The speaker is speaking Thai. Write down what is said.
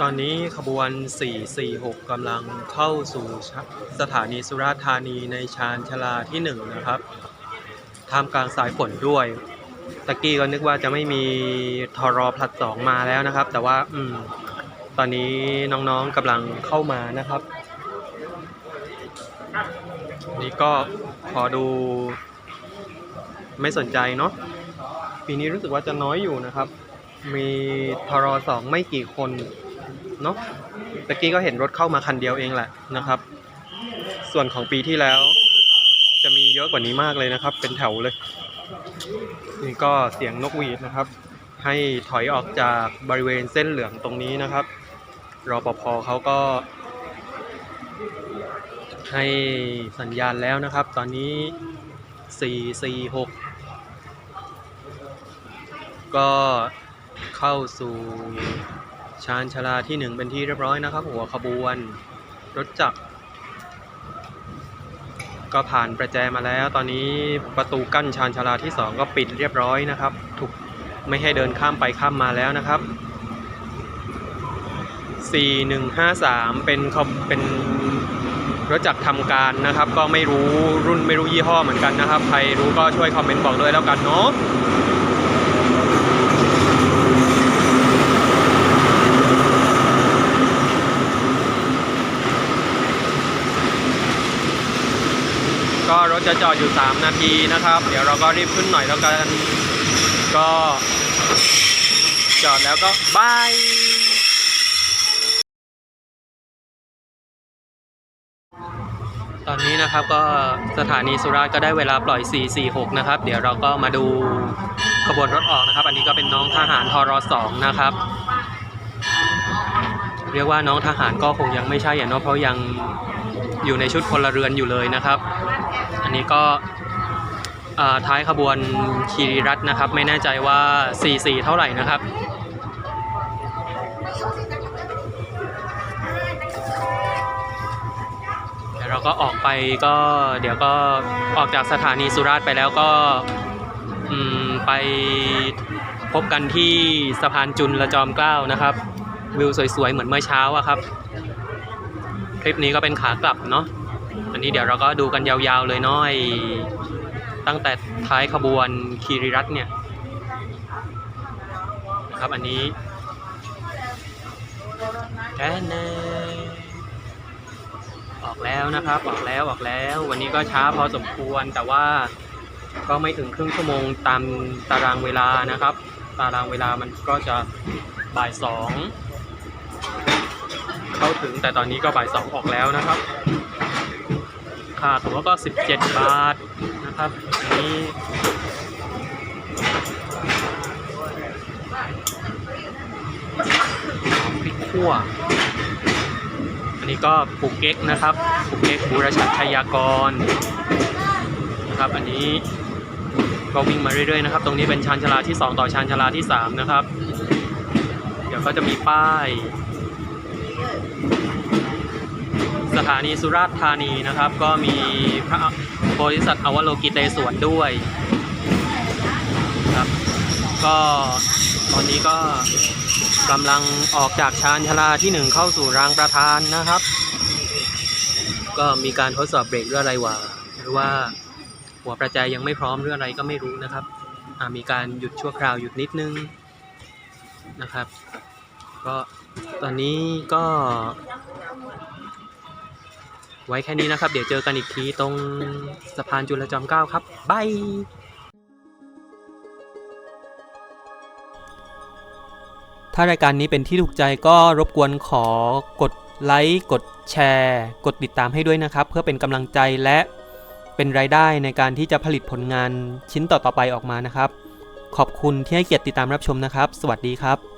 ตอนนี้ขบวน 446 กำลังเข้าสู่สถานีสุราษฎร์ธานีในชานชาลาที่ 1 นะครับท่ามกลางสายฝนด้วย ตะกี้ก็นึกว่าจะไม่มีทรอพลัดสองมาแล้วนะครับ แต่ว่าอืมตอนนี้น้องๆกำลังเข้ามานะครับ นี่ก็ขอดูไม่สนใจเนาะปีนี้รู้สึกว่าจะน้อยอยู่นะครับ มีทรอสองไม่กี่คน เนาะตะกี้ก็เห็นรถเข้ามาคันเดียวเองแหละนะครับ ส่วนของปีที่แล้ว จะมีเยอะกว่านี้มากเลยนะครับ เป็นแถวเลยนี่ก็เสียงนกหวีดนะครับ ให้ถอยออกจากบริเวณเส้นเหลืองตรงนี้นะครับรอปภเขาก็ ให้สัญญาณแล้วนะครับ ตอนนี้ 446 ก็เข้าสู่ ชานชาลาที่1เป็นที่เรียบร้อยนะครับ หัวขบวน รถจักร ก็ผ่านประแจมาแล้ว ตอนนี้ประตูกั้นชานชาลาที่2ก็ปิดเรียบร้อยนะครับ ถูกไม่ให้เดินข้ามไปข้ามมาแล้วนะครับ 4153 เป็นขบเป็นรถจักรทำการนะครับ ก็ไม่รู้รุ่นไม่รู้ยี่ห้อเหมือนกันนะครับ ใครรู้ก็ช่วยคอมเมนต์บอกด้วยแล้วกันเนาะ จะจอดอยู่ 3 นาทีนะครับ เดี๋ยวเราก็รีบขึ้นหน่อยแล้วกัน ก็จอดแล้วก็บายตอนนี้นะครับก็สถานีสุราษฎร์ก็ได้เวลาปล่อย 446 นะครับ เดี๋ยวเราก็มาดูขบวนรถออกนะครับ อันนี้ก็เป็นน้องทหารทร2นะครับ เรียกว่าน้องทหารก็คงยังไม่ใช่อะเนาะเพราะยัง อยู่ในชุดพลเรือนอยู่เลยนะครับ อันนี้ก็ท้ายขบวนคีรีรัตนะครับ ไม่แน่ใจว่า 44 เท่าไหร่นะครับเดี๋ยวเราก็ออกไปก็เดี๋ยวก็ออกจากสถานีสุราษฎร์ไปแล้วก็ไปพบกันที่สะพานจุลละจอมเกล้านะครับ วิวสวยๆ เหมือนเมื่อเช้าอะครับ คลิปนี้ก็เป็นขากลับเนาะอันนี้เดี๋ยวเราก็ดูกันยาวๆเลยเนาะไอ้ตั้งแต่ท้ายขบวนคีรีรัตเนี่ยนะครับอันนี้แค่นออกแล้วนะครับออกแล้วออกแล้ว วันนี้ก็ช้าพอสมควรแต่ว่าก็ไม่ถึงครึ่งชั่วโมงตามตารางเวลานะครับ ตารางเวลามันก็จะบ่ายสอง เข้าถึงแต่ตอนนี้ก็บ่ายสองออกแล้วนะครับ ค่าตั๋วก็ 17 บาทนะครับอันนี้พริกขั่ว อันนี้ก็ปูเก๊กนะครับปูเก๊กบูรชัดชัยากรนะครับ อันนี้ก็วิ่งมาเรื่อยๆนะครับ ตรงนี้เป็นชานชาลาที่ 2 ต่อชานชาลาที่ 3 นะครับ เดี๋ยวก็จะมีป้าย ถานีสุราษฎร์ธานีนะครับ ก็มีพระบริษัทอวโลกิเตสวนด้วยครับก็ตอนนี้ก็กำลังออกจากชานชาลาที่หนึ่งเข้าสู่รางประธานนะครับ ก็มีการทดสอบเบรกหรืออะไรวะหรือว่าหัวประแจยังไม่พร้อมหรืออะไรก็ไม่รู้นะครับมีการหยุดชั่วคราวหยุดนิดนึงนะครับ ก็ตอนนี้ก็ ไว้แค่นี้นะครับ เดี๋ยวเจอกันอีกทีตรงสะพานจุลจอมเกล้าครับบายถ้ารายการนี้เป็นที่ถูกใจก็รบกวนขอกดไลค์กดแชร์ กดติดตามให้ด้วยนะครับ เพื่อเป็นกำลังใจและเป็นรายได้ในการที่จะผลิตผลงานชิ้นต่อๆไปออกมานะครับ ขอบคุณที่ให้เกียรติติดตามรับชมนะครับ สวัสดีครับ